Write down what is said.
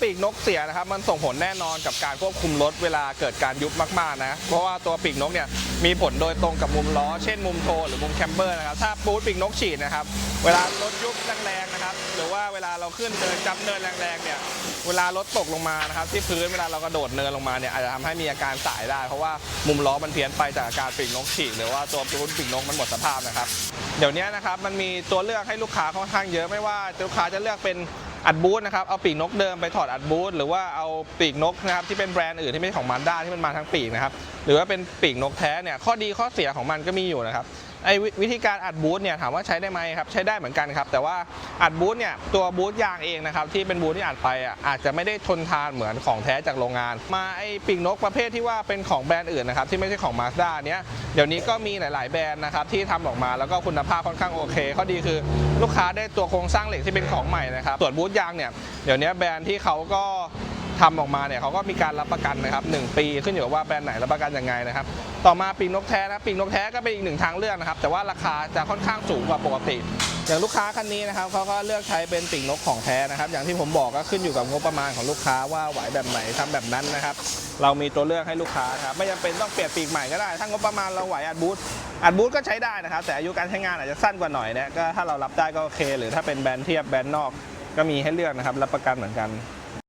ปีกนกเสียนะครับมันส่งผลแน่นอนกับการควบคุมรถเวลาเกิดการยุบมากๆนะเพราะว่าตัวปีกนกเนี่ยมีผลโดยตรงกับมุมล้อ เช่นมุมโทหรือมุมแคมเบอร์นะครับถ้าปูดปีกนกฉีดนะครับเวลารถยุบแรงๆนะครับหรือว่าเวลาเราขึ้นเนินจับเนินแรงๆเนี่ยเวลารถตกลงมานะครับที่พื้นเวลาเรากระโดดเนินลงมาเนี่ยอาจจะทำให้มีอาการสายได้ เพราะว่ามุมล้อมันเพี้ยนไปจากอาการปีกนกฉีกหรือว่าตัวปูดปีกนกมันหมดสภาพนะครับเดี๋ยวนี้นะครับมันมีตัวเลือกให้ลูกค้าค่อนข้างเยอะไม่ว่าลูกค้าจะเลือกเป็น อัดบูธนะครับเอาปีกนกเดิมไปถอดอัดบูธหรือว่าเอาปีกนกนะครับที่เป็นแบรนด์อื่นที่ไม่ใช่ของมันด้าที่มันมาทั้งปีกนะครับหรือว่าเป็นปีกนกแท้เนี่ยข้อดีข้อเสียของมันก็มีอยู่นะครับ ไอ้วิวิธีการอัดบูทเนี่ยถามว่าใช้ได้ไหมครับใช้ได้เหมือนกันครับ แต่ว่าอัดบูทเนี่ยตัวบูทยางเองนะครับที่เป็นบูทที่อัดไปอะอาจจะไม่ได้ทนทานเหมือนของแท้จากโรงงาน มาไอ้ปีกนกประเภทที่ว่าเป็นของแบรนด์อื่นนะครับที่ไม่ใช่ของมาสด้าเนี้ยเดี๋ยวนี้ก็มีหลาย ๆ แบรนด์นะครับที่ทำออกมาแล้วก็คุณภาพค่อนข้างโอเคข้อดีคือลูกค้าได้ตัวโครงสร้างเหล็กที่เป็นของใหม่นะครับส่วนบูทยางเนี่ยเดี๋ยวนี้แบรนด์ที่เขาก็ ทำออกมาเนี่ยเขาก็มีการรับประกันนะครับหนึ่งปีขึ้นอยู่กับว่าแบรนด์ไหนรับประกันยังไงนะครับ ต่อมาปีกนกแท้นะปีกนกแท้ก็เป็นอีกหนึ่งทางเลือกนะครับ แต่ว่าราคาจะค่อนข้างสูงกว่าปกติ อย่างลูกค้าคันนี้นะครับเขาก็เลือกใช้เป็นปีกนกของแท้นะครับ อย่างที่ผมบอกก็ขึ้นอยู่กับงบประมาณของลูกค้าว่าไหวแบบไหนทำแบบนั้นนะครับ เรามีตัวเลือกให้ลูกค้าครับไม่จำเป็นต้องเปลี่ยนปีกใหม่ก็ได้ ถ้างบประมาณเราไหวอัดบูทอัดบูทก็ใช้ได้นะครับ แต่อายุการใช้งานอาจจะสั้นกว่าหน่อยนะก็ถ้าเรารับได้ก็โอเค หรือถ้าเป็นแบรนด์เทียบแบรนด์นอกก็มีให้เลือกนะครับรับประกันเหมือนกัน